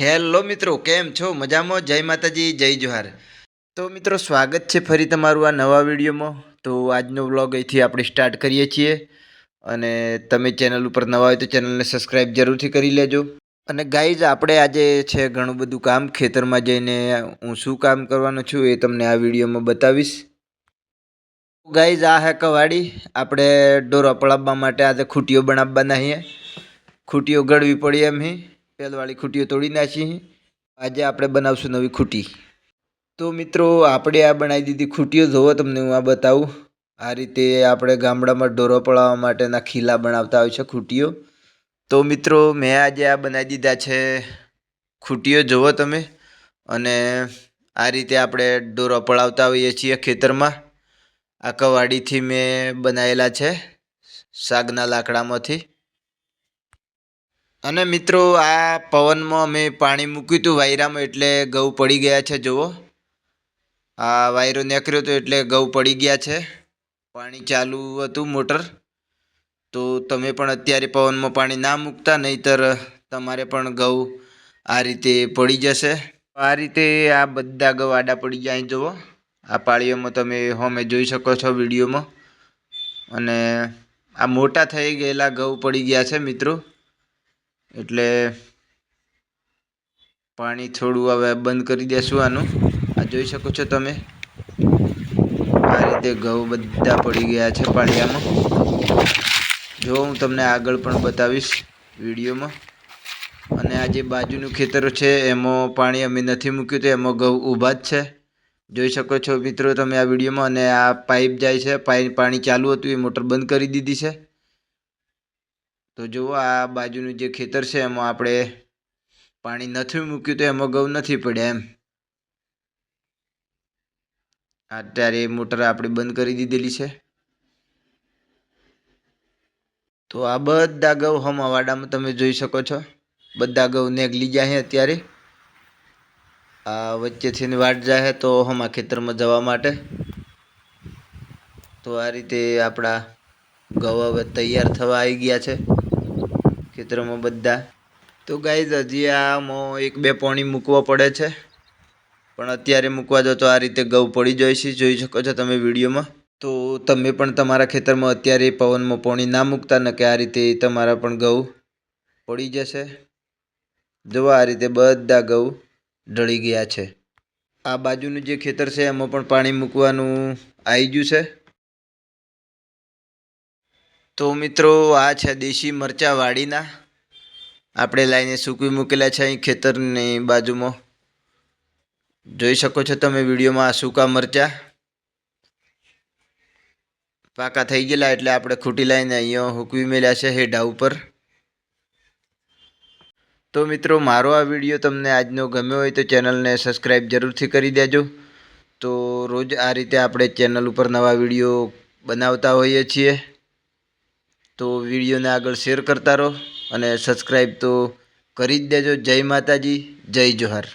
Hello મિત્રો, કેમ છો? મજામાં? જય માતાજી, જય જોહાર. તો મિત્રો, સ્વાગત છે ફરી તમારું આ નવા વિડીયોમાં. તો આજનો વ્લોગ અહીંથી આપણે સ્ટાર્ટ કરીએ છીએ. અને તમે ચેનલ ઉપર નવા હોય તો ચેનલને સબસ્ક્રાઈબ જરૂરથી કરી લેજો. અને ગાઈઝ, આપણે આજે છે ઘણું બધું કામ. ખેતરમાં જઈને હું શું કામ કરવાનો છું એ તમને આ વિડીયોમાં બતાવીશ. ગાઈઝ, આ હે કવાડી. આપણે ડોર પળાવવા માટે આજે ખૂટીઓ બનાવવાના છીએ. ખૂટીઓ ગળવી પડી એમ હી. પહેલવાળી ખૂટીઓ તોડી નાખી. આજે આપણે બનાવશું નવી ખૂટી. તો મિત્રો, આપણે આ બનાવી દીધી ખૂટીઓ. જોવો તમને હું આ બતાવું. આ રીતે આપણે ગામડામાં ઢોરો પડાવવા માટેના ખીલા બનાવતા હોય છે ખૂટીઓ. તો મિત્રો, મેં આજે આ બનાવી દીધા છે ખૂટીઓ. જુઓ તમે. અને આ રીતે આપણે ઢોરો પડાવતા હોઈએ છીએ ખેતરમાં. આ કવાડીથી મેં બનાવેલા છે. સાગના લાકડામાંથી. અને મિત્રો, આ પવનમાં અમે પાણી મૂક્યું હતું વાયરામાં એટલે ઘઉં પડી ગયા છે, જુઓ. આ વાયરો નીકળ્યો હતો એટલે ઘઉં પડી ગયા છે. પાણી ચાલુ હતું મોટર. તો તમે પણ અત્યારે પવનમાં પાણી ના મૂકતા, નહીતર તમારે પણ ઘઉં આ રીતે પડી જશે. આ રીતે આ બધા ઘઉં આડા પડી જાય જુઓ. આ પાળીઓમાં તમે હોમે જોઈ શકો છો વિડીયોમાં. અને આ મોટા થઈ ગયેલા ઘઉં પડી ગયા છે, મિત્રો. એટલે પાણી થોડું હવે બંધ કરી દેશું આનું. આ જોઈ શકો છો તમે. આ રીતે ઘઉં બધા પડી ગયા છે પાળિયામાં. જો હું તમને આગળ પણ બતાવીશ વિડીયોમાં. અને આ જે બાજુનું ખેતર છે, એમાં પાણી અમે નથી મૂક્યું તો એમાં ઘઉં ઊભા જ છે. જોઈ શકો છો મિત્રો તમે આ વિડીયોમાં. અને આ પાઇપ જાય છે પાઇપ પાણી ચાલુ હતું, એ મોટર બંધ કરી દીધી છે. તો જુઓ આ બાજુનું જે ખેતર છે, એમાં આપણે પાણી નથી મૂક્યું તો એમાં ઘઉં નથી પડ્યા એમ. અત્યારે મોટર આપણે બંધ કરી દીધેલી છે. તો આ બધા ઘઉં હમાવાડામાં તમે જોઈ શકો છો. બધા ઘઉં નેગલી જાય અત્યારે. આ વચ્ચેથી વાટ જાય તો હમા ખેતરમાં જવા માટે. તો આ રીતે આપણા ઘઉં હવે તૈયાર થવા આવી ગયા છે. ખેતરોમાં બધા. તો ગાઈઝ હજી આમાં એક બે પોણી મૂકવા પડે છે. પણ અત્યારે મૂકવા દો તો આ રીતે ગૌ પડી જાય છે. જોઈ શકો છો તમે વિડીયોમાં. તો તમે પણ તમારા ખેતરમાં અત્યારે પવનમાં પોણી ના મૂકતા ને કે આ રીતે તમારા પણ ગૌ પડી જશે. જુઓ આ રીતે બધા ગૌ ઢળી ગયા છે. આ બાજુનું જે ખેતર છે એમાં પણ પાણી મૂકવાનું આવી ગયું છે. તો મિત્રો, આ છે દેશી મરચાં વાડીના. આપણે લાઈને સૂકવી મૂકેલા છે અહીં ખેતરની બાજુમાં. જોઈ શકો છો તમે વિડીયોમાં આ સૂકા મરચાં. પાકા થઈ ગયેલા એટલે આપણે ખૂટી લાઈને અહીંયા હૂકવી મેળ્યા છે હેઢા ઉપર. તો મિત્રો, મારો આ વીડિયો તમને આજનો ગમ્યો હોય તો ચેનલને સબસ્ક્રાઈબ જરૂરથી કરી દેજો. તો રોજ આ રીતે આપણે ચેનલ ઉપર નવા વીડિયો બનાવતા હોઈએ છીએ. તો વિડીયોને આગળ શેર કરતા રહો અને સબસ્ક્રાઈબ તો કરી જ દેજો. જય માતાજી, જય જોહાર.